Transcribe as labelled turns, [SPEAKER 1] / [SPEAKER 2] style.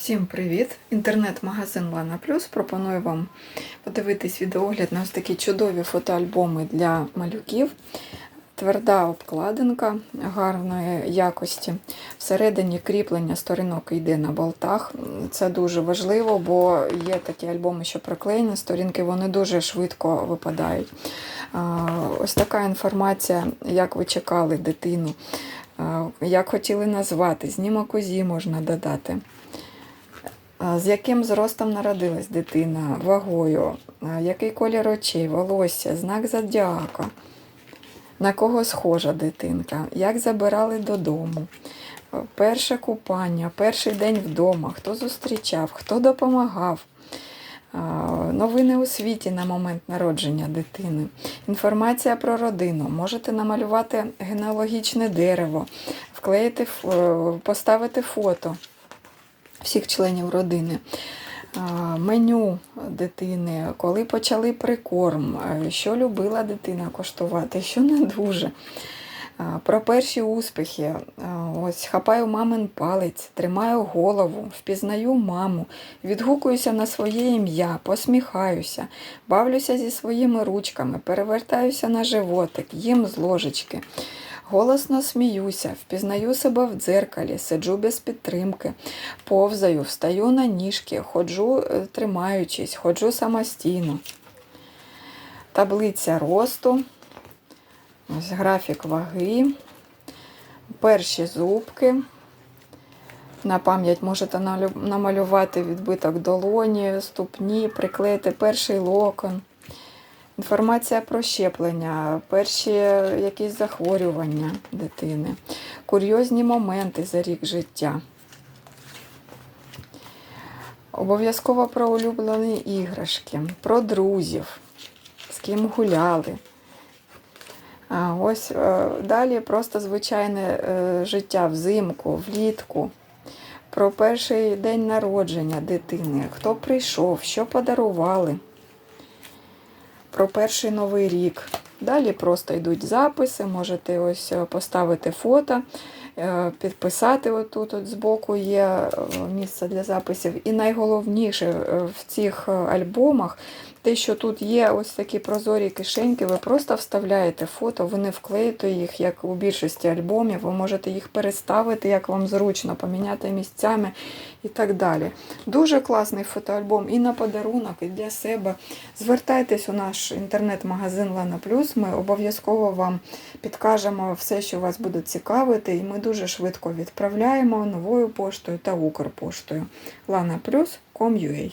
[SPEAKER 1] Всім привіт! Інтернет-магазин Лана Плюс пропонує вам подивитись відеогляд на ось такі чудові фотоальбоми для малюків. Тверда обкладинка гарної якості. Всередині кріплення сторінок йде на болтах. Це дуже важливо, бо є такі альбоми, що приклеєні сторінки, вони дуже швидко випадають. Ось така інформація, як ви чекали дитину, як хотіли назвати, знімок УЗІ можна додати. З яким зростом народилась дитина, вагою, який колір очей, волосся, знак зодіака, на кого схожа дитинка, як забирали додому, перше купання, перший день вдома, хто зустрічав, хто допомагав. Новини у світі на момент народження дитини, інформація про родину. Можете намалювати генеалогічне дерево, вклеїти, е, поставити фото всіх членів родини. Меню дитини, коли почали прикорм, що любила дитина коштувати, що не дуже. Про перші успіхи. Ось хапаю мамин палець, тримаю голову, впізнаю маму, відгукуюся на своє ім'я, посміхаюся, бавлюся зі своїми ручками, перевертаюся на животик, їм з ложечки. Голосно сміюся, впізнаю себе в дзеркалі, сиджу без підтримки, повзаю, встаю на ніжки, ходжу е, тримаючись, ходжу самостійно. Таблиця росту, ось графік ваги, перші зубки. На пам'ять можете намалювати відбиток долоні, ступні, приклеїти перший локон. Інформація про щеплення, перші якісь захворювання дитини, курйозні моменти за рік життя. Обов'язково про улюблені іграшки, про друзів, з ким гуляли. А ось е, далі просто звичайне е, життя взимку, влітку, про перший день народження дитини, хто прийшов, що подарували про перший новий рік. Далі просто йдуть записи, можете ось е, поставити фото, е, підписати отут от збоку є е, місце для записів. І найголовніше в цих альбомах те, що тут є ось такі прозорі кишеньки, ви просто вставляєте фото, ви не вклеїте їх, як у більшості альбомів, ви можете їх переставити, як вам зручно, поміняти місцями і так далі. Дуже класний фотоальбом і на подарунок, і для себе. Звертайтесь у наш інтернет-магазин Лана Плюс. Ми обов'язково вам підкажемо все, що вас буде цікавити, і ми дуже швидко відправляємо новою поштою та Укрпоштою. lanaplus.com.ua